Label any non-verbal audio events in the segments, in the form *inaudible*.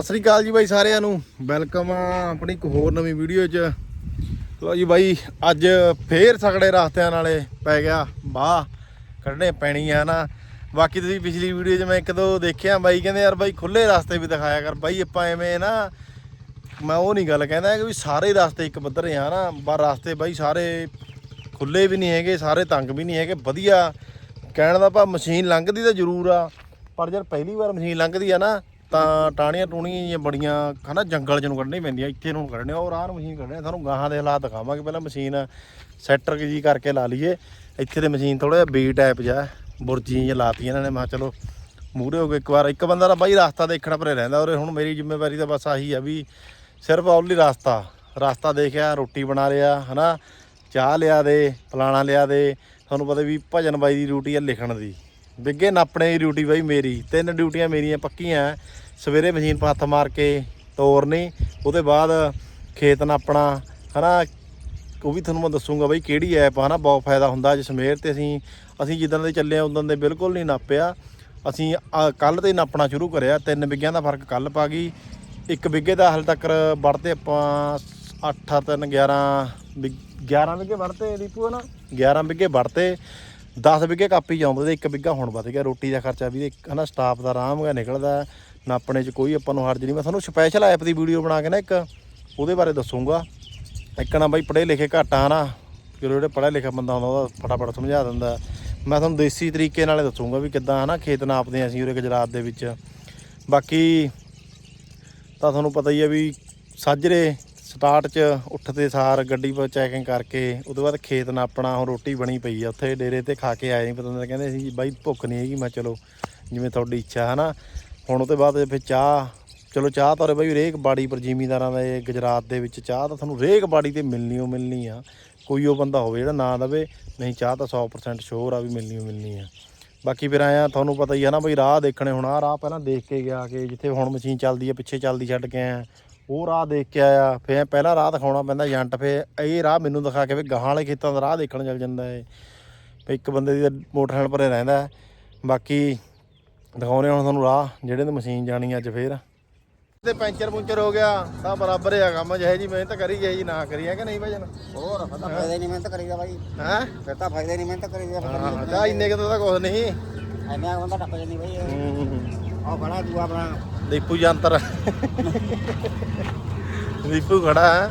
ਸਤਿ ਸ੍ਰੀ ਅਕਾਲ ਜੀ ਬਾਈ ਸਾਰਿਆਂ ਨੂੰ। ਵੈਲਕਮ ਆ ਆਪਣੀ ਇੱਕ ਹੋਰ ਨਵੀਂ ਵੀਡੀਓ 'ਚ। ਲੋ ਜੀ ਬਾਈ, ਅੱਜ ਫੇਰ ਸਗੜੇ ਰਸਤਿਆਂ ਨਾਲੇ ਪੈ ਗਿਆ ਬਾਹ ਕੱਢਣੇ ਪੈਣੀ ਆ ਨਾ। ਬਾਕੀ ਤੁਸੀਂ ਪਿਛਲੀ ਵੀਡੀਓ 'ਚ ਮੈਂ ਇੱਕ ਦੋ ਦੇਖਿਆ, ਬਾਈ ਕਹਿੰਦੇ ਯਾਰ ਬਾਈ ਖੁੱਲੇ ਰਸਤੇ ਵੀ ਦਿਖਾਇਆ ਕਰ। ਬਾਈ ਆਪਾਂ ਐਵੇਂ ਨਾ, ਮੈਂ ਉਹ ਨਹੀਂ ਗੱਲ ਕਹਿੰਦਾ ਕਿ ਵੀ ਸਾਰੇ ਰਸਤੇ ਇੱਕ ਪੱਧਰ ਆ ਨਾ, ਪਰ ਰਸਤੇ ਬਾਈ ਸਾਰੇ ਖੁੱਲੇ ਵੀ ਨਹੀਂ ਹੈਗੇ, ਸਾਰੇ ਤੰਗ ਵੀ ਨਹੀਂ ਹੈਗੇ। ਵਧੀਆ, ਕਹਿਣ ਦਾ ਭਾ ਮਸ਼ੀਨ ਲੰਘਦੀ ਤਾਂ ਜ਼ਰੂਰ ਆ, ਪਰ ਜਦ ਪਹਿਲੀ ਵਾਰ ਮਸ਼ੀਨ ਲੰਘਦੀ ਆ ਨਾ ਤਾਂ ਟਾਣੀਆਂ ਟੂਣੀਆਂ ਜਿਹੀਆਂ ਬੜੀਆਂ ਹਨਾ ਜੰਗਲ ਚ ਨੂੰ ਕੱਢਣੀ ਪੈਂਦੀਆਂ, ਇੱਥੇ ਨੂੰ ਕੱਢਣੇ, ਉਹ ਰਾਹ ਮਸ਼ੀਨ ਕੱਢਣੇ, ਤੁਹਾਨੂੰ ਗਾਹਾਂ ਦੇ ਹਾਲਾਤ ਦਿਖਾਵਾਂਗੇ, ਪਹਿਲਾਂ ਮਸ਼ੀਨ ਸੈਟਰ ਜੀ ਕਰਕੇ ਲਾ ਲਈਏ, ਇੱਥੇ ਤੇ ਮਸ਼ੀਨ ਥੋੜਾ ਜਿਹਾ ਬੀ ਟਾਈਪ ਜਿਹਾ ਬੁਰਜੀ ਜਿਹਾ ਲਾਤੀ ਇਹਨਾਂ ਨੇ, ਮੈਂ ਕਿਹਾ ਚਲੋ ਮੂਹਰੇ ਹੋ ਗਏ ਇੱਕ ਵਾਰ, ਇੱਕ ਬੰਦਾ ਤਾਂ ਬਾਈ ਰਸਤਾ ਦੇਖਣਾ ਪਰੇ ਰਹਿੰਦਾ ਔਰ ਹੁਣ ਮੇਰੀ ਜ਼ਿੰਮੇਵਾਰੀ ਤਾਂ ਬਸ ਆਹੀ ਆ ਵੀ ਸਿਰਫ ਓਨਲੀ ਰਸਤਾ ਰਸਤਾ ਦੇਖਿਆ, ਰੋਟੀ ਬਣਾ ਲਿਆ, ਹਨਾ, ਚਾਹ ਲਿਆ ਦੇ, ਫਲਾਣਾ ਲਿਆ ਦੇ, ਤੁਹਾਨੂੰ ਪਤਾ ਵੀ ਭਜਨ ਬਾਈ ਦੀ ਡਿਊਟੀ ਆ ਲਿਖਣ ਦੀ, ਬਿੱਗੇ ਨਾਪਣੇ ਦੀ ਡਿਊਟੀ ਬਾਈ ਮੇਰੀ, ਤਿੰਨ ਡਿਊਟੀਆਂ ਮੇਰੀਆਂ ਪੱਕੀਆਂ ਸਵੇਰੇ ਮਸ਼ੀਨ 'ਤੇ ਹੱਥ ਮਾਰ ਕੇ ਤੋਰਨੀ, ਉਹਦੇ ਬਾਅਦ ਖੇਤ ਨਾਪਣਾ ਹਨਾ, ਉਹ ਵੀ ਤੁਹਾਨੂੰ ਮੈਂ ਦੱਸੂਗਾ ਬਈ ਕਿਹੜੀ ਐਪ ਆ ਨਾ ਬਹੁਤ ਫਾਇਦਾ ਹੁੰਦਾ ਅੱਜ ਸਮੇਰ ਤੇ ਅਸੀਂ ਅਸੀਂ ਜਿੱਦਾਂ ਦੇ ਚੱਲੇ ਆ ਉਦੋਂ ਦੇ ਬਿਲਕੁਲ ਨਹੀਂ ਨਾਪਿਆ। ਅਸੀਂ ਕੱਲ ਤੇ ਨਾਪਣਾ ਸ਼ੁਰੂ ਕਰਿਆ, ਤਿੰਨ ਬਿੱਗਿਆਂ ਦਾ ਫ਼ਰਕ ਕੱਲ ਪਾ ਗਈ। ਇੱਕ ਬਿੱਗੇ ਦਾ ਹਾਲ ਤੱਕ ਵੜਤੇ ਆਪਾਂ 8 3 11 ਬਿ- 11 ਬਿੱਗੇ ਵੜਤੇ ਦੀਪੂ ਹੈ ਨਾ 11 ਬਿੱਗੇ ਵੜਤੇ 10 ਬਿੱਗੇ ਕਾਪੀ ਜਾਉਂਦੇ ਤੇ ਇੱਕ ਬਿੱਗਾ ਹੁਣ ਵੱਧ ਗਿਆ, ਰੋਟੀ ਦਾ ਖਰਚਾ ਵੀ ਇੱਕ ਹਨਾ, ਸਟਾਫ ਦਾ ਆਰਾਮ ਗਾ ਨਿਕਲਦਾ। ਨਾਪਣੇ 'ਚ ਕੋਈ ਆਪਾਂ ਨੂੰ ਹਰਜ ਨਹੀਂ। ਮੈਂ ਤੁਹਾਨੂੰ ਸਪੈਸ਼ਲ ਐਪ ਦੀ ਵੀਡੀਓ ਬਣਾ ਕੇ ਨਾ ਇੱਕ, ਉਹਦੇ ਬਾਰੇ ਦੱਸੂਗਾ। ਇੱਕ ਨਾ ਬਾਈ ਪੜ੍ਹੇ ਲਿਖੇ ਘੱਟ ਆ ਨਾ ਜਦੋਂ ਜਿਹੜੇ ਪੜ੍ਹਿਆ ਲਿਖਿਆ ਬੰਦਾ ਹੁੰਦਾ ਉਹਦਾ ਫਟਾਫਟ ਸਮਝਾ ਦਿੰਦਾ। ਮੈਂ ਤੁਹਾਨੂੰ ਦੇਸੀ ਤਰੀਕੇ ਨਾਲ ਦੱਸੂਗਾ ਵੀ ਕਿੱਦਾਂ ਹਨਾ ਖੇਤ ਨਾਪਦੇ ਹਾਂ ਅਸੀਂ ਉਰੇ ਗੁਜਰਾਤ ਦੇ ਵਿੱਚ। ਬਾਕੀ ਤਾਂ ਤੁਹਾਨੂੰ ਪਤਾ ਹੀ ਹੈ ਵੀ ਸਾਜਰੇ ਸਟਾਰਟ 'ਚ ਉੱਠਦੇ ਸਾਰ ਗੱਡੀ ਪਰ ਚੈਕਿੰਗ ਕਰਕੇ, ਉਹਦੇ ਬਾਅਦ ਖੇਤ ਨਾਪਣਾ, ਹੁਣ ਰੋਟੀ ਬਣੀ ਪਈ ਆ। ਉੱਥੇ ਡੇਰੇ ਤੇ ਖਾ ਕੇ ਆਏ ਨਹੀਂ ਪਤਾ ਨਹੀਂ ਕਹਿੰਦੇ ਸੀ, ਬਾਈ ਭੁੱਖ ਨਹੀਂ ਹੈਗੀ। ਮੈਂ ਚਲੋ, ਜਿਵੇਂ ਤੁਹਾਡੀ ਇੱਛਾ ਹੈ ਨਾ ਹੁਣ ਉਹਦੇ ਬਾਅਦ ਫਿਰ ਚਾਹ, ਚਲੋ ਚਾਹ ਤਾਂ ਉਰੇ ਬਈ ਰੇਕ ਬਾੜੀ ਪਰ ਜ਼ਿਮੀਂਦਾਰਾਂ ਦਾ ਇਹ ਗੁਜਰਾਤ ਦੇ ਵਿੱਚ ਚਾਹ ਤਾਂ ਤੁਹਾਨੂੰ ਰੇਕ ਬਾੜੀ ਤੇ ਮਿਲਣੀ ਓ ਮਿਲਣੀ ਆ। ਕੋਈ ਉਹ ਬੰਦਾ ਹੋਵੇ ਜਿਹੜਾ ਨਾ ਦਵੇ, ਨਹੀਂ ਚਾਹ ਤਾਂ 100% ਸ਼ੋਰ ਆ ਵੀ ਮਿਲਣੀ ਓ ਮਿਲਣੀ ਆ। ਬਾਕੀ ਫਿਰ ਆਇਆ ਤੁਹਾਨੂੰ ਪਤਾ ਹੀ ਆ ਨਾ ਬਈ ਰਾਹ ਦੇਖਣੇ ਹੁਣ ਆ, ਰਾਹ ਪਹਿਲਾਂ ਦੇਖ ਕੇ ਗਿਆ ਕਿ ਜਿੱਥੇ ਹੁਣ ਮਸ਼ੀਨ ਚੱਲਦੀ ਆ, ਪਿੱਛੇ ਚੱਲਦੀ ਛੱਡ ਕੇ ਆਇਆ। ਉਹ ਰਾਹ ਦੇਖ ਕੇ ਆਇਆ, ਫਿਰ ਪਹਿਲਾਂ ਰਾਹ ਦਿਖਾਉਣਾ ਪੈਂਦਾ ਏਜੰਟ, ਫਿਰ ਇਹ ਰਾਹ ਮੈਨੂੰ ਦਿਖਾ ਕੇ ਵੀ ਗਾਹਾਂ ਵਾਲੇ ਖੇਤਾਂ ਦਾ ਰਾਹ ਦੇਖਣ ਚੱਲ ਜਾਂਦਾ ਏ। ਵੀ ਇੱਕ ਬੰਦੇ ਦੀ ਤਾਂ ਮੋਟਰਸਾਈਕਲ ਪਰੇ ਰਹਿੰਦਾ। ਬਾਕੀ ਦਿਖਾਉਣੇ ਹੁਣ ਤੁਹਾਨੂੰ ਰਾਹ ਜਿਹੜੇ ਤੇ ਮਸ਼ੀਨ ਜਾਣੀ ਅੱਜ ਫੇਰ। ਤੇ ਪੈਂਚਰ ਪੁੰਚਰ ਹੋ ਗਿਆ ਤਾਂ ਬਰਾਬਰ ਆ ਕੰਮ ਜਿਹੇ ਜੀ ਮਿਹਨਤ ਕਰੀ ਜਿਹੇ ਜੀ ਨਾ ਕਰੀ ਹੈ ਕਿ ਨਹੀਂ ਭਜਨ? ਹੋਰ ਫਿਰ ਤਾਂ ਫਾਇਦਾ ਨਹੀਂ ਮਿਹਨਤ ਕਰੀਦਾ ਬਾਈ। ਹੈ? ਫਿਰ ਤਾਂ ਫਾਇਦਾ ਨਹੀਂ ਮਿਹਨਤ ਕਰੀਦਾ ਹਾਂ ਤਾਂ ਇੰਨੇ ਕਿਤੇ ਤਾਂ ਕੁਝ ਨਹੀਂ। ਐਵੇਂ ਬੰਦਾ ਟੱਪ ਜਾਂਦੀ ਬਾਈ। ਆਹ ਖੜਾ ਦੂਆ ਆਪਣਾ। ਦੀਪੂ ਜੰਤਰ। ਦੀਪੂ ਖੜਾ ਹੈ।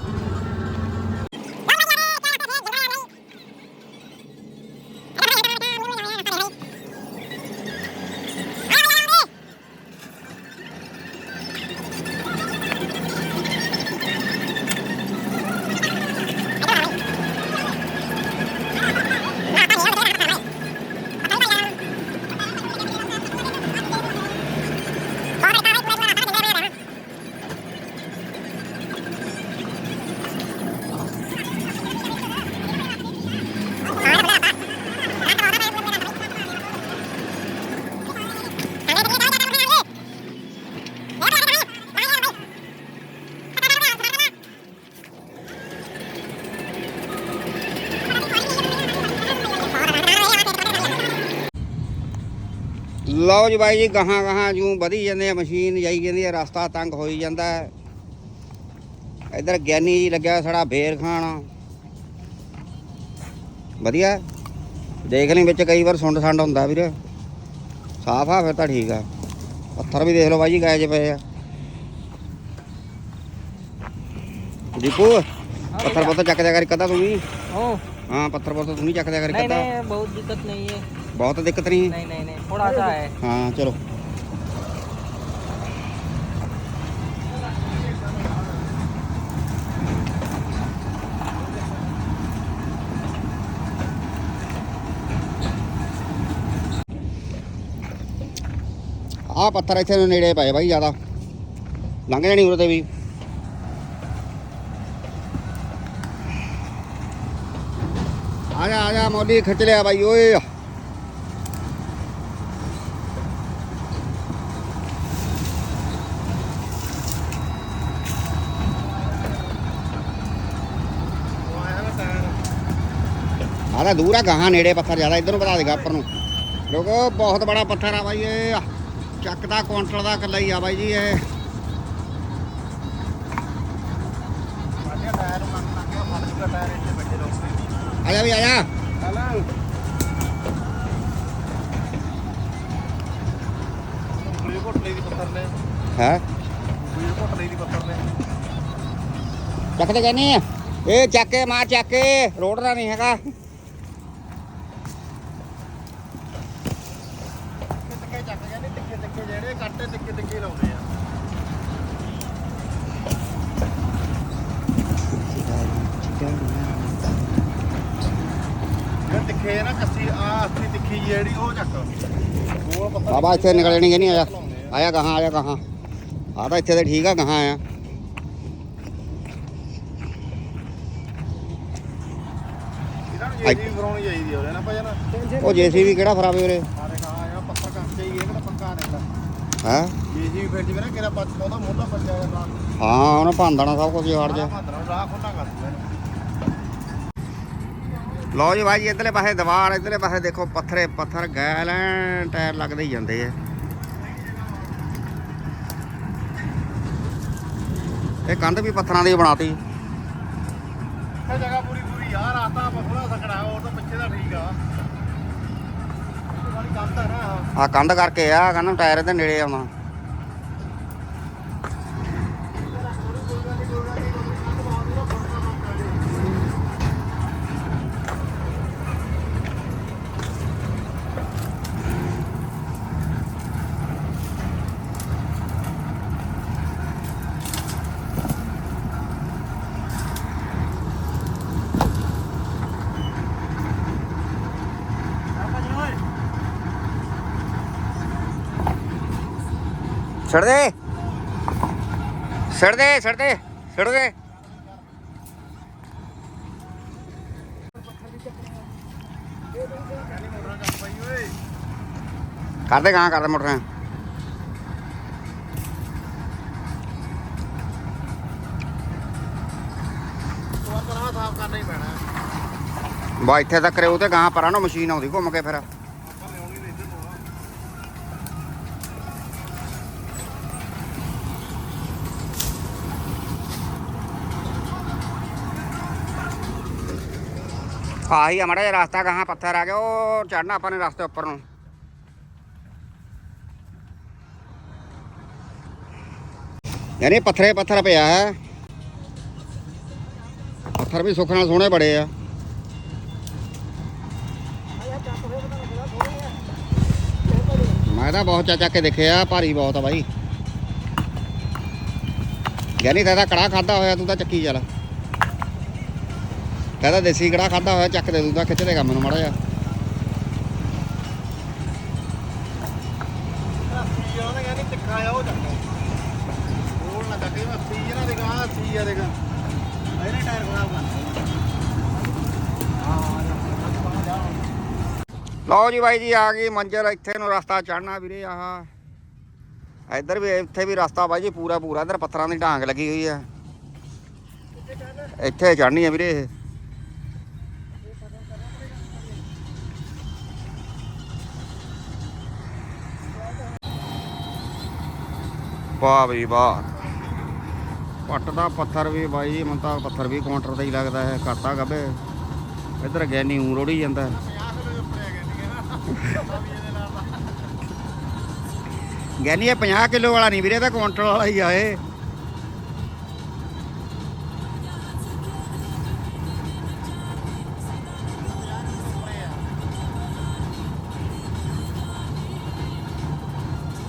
ਲਓ ਜੀ ਬਾਈ ਜੀ ਗਾਹਾਂ ਗਾਹਾਂ ਜੂ ਵਧੀ ਜਾਂਦੇ ਆ ਮਸ਼ੀਨ ਜਾਈ ਜਾਂਦੀ ਆ ਰਸਤਾ ਤੰਗ ਹੋਈ ਜਾਂਦਾ ਹੈ। ਗਿਆਨੀ ਜੀ ਲੱਗਿਆ ਸਾਡਾ ਫੇਰ ਖਾਣ। ਵਧੀਆ। ਦੇਖ ਲਈ ਵਿੱਚ ਕਈ ਵਾਰ ਸੁੰਡ ਸੰਡ ਹੁੰਦਾ ਵੀਰੇ। ਸਾਫ਼ ਆ ਫਿਰ ਤਾਂ ਠੀਕ ਆ। ਪੱਥਰ ਵੀ ਦੇਖ ਲਓ ਬਾਈ ਜੀ ਗਾਇਜ ਪਏ ਆ। ਦੀਪੂ ਪੱਥਰ ਬਹੁਤ ਚੱਕ ਦਿਆ ਕਰ ਕਦਾ ਤੂੰ ਵੀ। ਹਾਂ ਪੱਥਰ ਬਹੁਤ ਤੂੰ ਨਹੀਂ ਚੱਕ ਦਿਆ ਕਰ ਕਦਾ ਨਹੀਂ ਬਹੁਤ ਦਿੱਕਤ ਨਹੀਂ ਹੈ। ਬਹੁਤ ਦਿੱਕਤ ਨਹੀਂ ਨਹੀਂ ਨਹੀਂ। थोड़ा सा है ਹਾਂ ਚਲੋ ਆਹ ਪੱਥਰ ਇੱਥੇ ਨੂੰ ਨੇੜੇ ਪਏ ਬਾਈ ਜ਼ਿਆਦਾ ਲੰਘ ਜਾਣੀ ਉਰੇ ਤੇ ਵੀ ਆ ਜਾ ਆ ਜਾ ਮੌਲੀ ਖਿੱਚ ਲਿਆ ਬਾਈ ਓਏ ज़्यादा दूर है गहाँ नेड़े पत्थर ज़्यादा इधर बढ़ा देगा अपर ਨੂੰ। ਲੋਕੋ, ਬਹੁਤ ਬੜਾ ਪੱਥਰ ਆ ਬਾਈ ਇਹ। ਚੱਕ ਦਾ ਦਾ ਇਕੱਲਾ ਆ ਬਾਈ ਜੀ ਇਹ। ਆ ਜਾ ਵੀ ਆ ਜਾ। ਹੈ? ਚੱਕ ਤੇ ਕਹਿੰਦੇ ਆ। ਇਹ ਚੱਕ ਕੇ ਮਾਰ, ਚੱਕ ਕੇ। ਰੋਡ ਦਾ ਨਹੀਂ ਹੈਗਾ। ਬਾਬਾ ਇੱਥੇ ਨਿਕਲ ਨਹੀਂ ਨਹੀਂ ਆਇਆ। ਆਇਆ ਕਹਾਂ ਆਇਆ ਕਹਾਂ। ਆ ਤਾਂ ਇੱਥੇ ਤੇ ਠੀਕ ਆ ਕਹਾਂ ਆਇਆ। ਉਹ ਜੇਸੀਬੀ ਕਿਹੜਾ ਖਰਾਬੇ ਕੱਟ ਹੀ ਇਹ ਕਿਹੜਾ ਪੱਕਾ ਨਿਕਲਾ ਹੈ? ਜੇਸੀ ਫਿਰ ਜਿਵੇਂ ਨਾ ਕਿਹੜਾ ਪੱਤ ਉਹਦਾ ਮੋਢਾ ਪੱਜਿਆ ਹਾਂ ਉਹਨੇ ਭੰਦਣਾ ਸਭ ਕੁਝ ਹਟ ਜਾ। ਭਾਦਰਾ ਰਾਹ ਖੁੱਲਾ ਕਰ ਲਓ ਜੀ ਭਾਈ ਇਧਰਲੇ ਪਾਸੇ ਦੀਵਾਰ ਇਧਰਲੇ ਪਾਸੇ ਦੇਖੋ ਪੱਥਰੇ ਪੱਥਰ ਗੈਲ ਟਾਇਰ ਲੱਗਦੇ ਹੀ ਜਾਂਦੇ ਆ। ਇਹ ਕੰਧ ਵੀ ਪੱਥਰਾਂ ਦੀ ਬਣਾਤੀ। ਇਹ ਜਗ੍ਹਾ ਪੂਰੀ ਪੂਰੀ ਯਾਰ ਆਤਾ ਬਥੋੜਾ ਸਕੜਾ ਹੋਰ ਤਾਂ ਪਿੱਛੇ ਦਾ ਠੀਕ ਆ। ਆ ਕੰਧ ਕਰਕੇ ਆ ਕਹਿੰਦਾ ਟਾਇਰ ਦੇ ਨੇੜੇ ਆਉਣਾ। ਛੱਡ ਦੇ। ਛੱਡ ਦੇ ਛੱਡ ਦੇ ਛੱਡ ਦੇ। ਕਰਦੇ ਗਾਂ ਕਰਦੇ ਮੋਟਰਾਂ ਤੋਂ ਪਰਾਂ ਸਾਫ਼ ਕਰਨਾ ਹੀ ਪੈਣਾ। ਬਾ ਇੱਥੇ ਤੱਕ ਰਿਓ ਤੇ ਗਾਂ ਪਰਾਂ ਨੂੰ ਮਸ਼ੀਨ ਆਉਂਦੀ ਘੁੰਮ ਕੇ ਫਿਰ ਆਪਾਂ ਲਿਆਉਣੀ ਨਹੀਂ ਇੱਧਰ ਨੂੰ ਆ ਆਹੀ ਆ ਮਾੜਾ ਜਿਹਾ ਰਸਤਾ ਗਾਂ ਪੱਥਰ ਆ ਗਿਆ, ਉਹ ਚੜਨਾ ਆਪਾਂ ਨੇ ਰਸਤੇ ਉੱਪਰ ਨੂੰ। ਯਾਨੀ ਪੱਥਰੇ ਪੱਥਰ ਪਿਆ ਹੈ। ਪੱਥਰ ਵੀ ਸੁੱਖ ਨਾਲ ਸੋਹਣੇ ਬੜੇ ਆ। ਮੈਂ ਤਾਂ ਬਹੁਤ ਚਾਚਾ ਕੇ ਦੇਖਿਆ, ਭਾਰੀ ਬਹੁਤ ਆ ਬਾਈ। ਯਾਨੀ ਤਾਂ ਕੜਾ ਖਾਦਾ ਹੋਇਆ, ਤੂੰ ਤਾਂ ਚੱਕੀ ਚੱਲ। ਕਹਿੰਦਾ ਦੇਸੀ ਕੜਾ ਖਾਦਾ ਹੋਇਆ, ਚੱਕ ਦੇ ਦੂੰ ਤਾਂ ਖਿੱਚ ਦੇਗਾ ਮੈਨੂੰ ਮਾੜਾ ਜਿਹਾ। ਲਓ ਜੀ ਬਾਈ ਜੀ, ਆ ਗਈ ਮੰਜ਼ਰ ਇੱਥੇ ਨੂੰ ਰਸਤਾ ਚੜਨਾ ਵੀਰੇ, ਆਹ। ਇੱਧਰ ਵੀ, ਇੱਥੇ ਵੀ ਰਸਤਾ ਬਾਈ ਜੀ ਪੂਰਾ ਪੂਰਾ ਇੱਧਰ ਪੱਥਰਾਂ ਦੀ ਢਾਂਗ ਲੱਗੀ ਹੋਈ ਆ। ਇੱਥੇ ਚੜਨੀ ਆ ਵੀਰੇ ਇਹ। ਵਾਹ ਵੀ ਵਾਹ। ਪੱਟ ਦਾ ਪੱਥਰ ਵੀ ਬਾਈ ਜੀ ਤਾਂ ਪੱਥਰ ਵੀ ਕਾਊਂਟਰ ਦਾ ਹੀ ਲੱਗਦਾ ਹੈ, ਘਾਟਾ ਗੱਬੇ। ਇੱਧਰ ਗੈਨੀ ਊਂ ਰੋੜੀ ਜਾਂਦਾ ਹੈ। 50 ਇਹ 50 ਕਿਲੋ ਵਾਲਾ ਨਹੀਂ ਵੀਰੇ ਤਾਂ ਕੁਆਂਟਲ ਵਾਲਾ ਹੀ ਆਏ ਇਹ।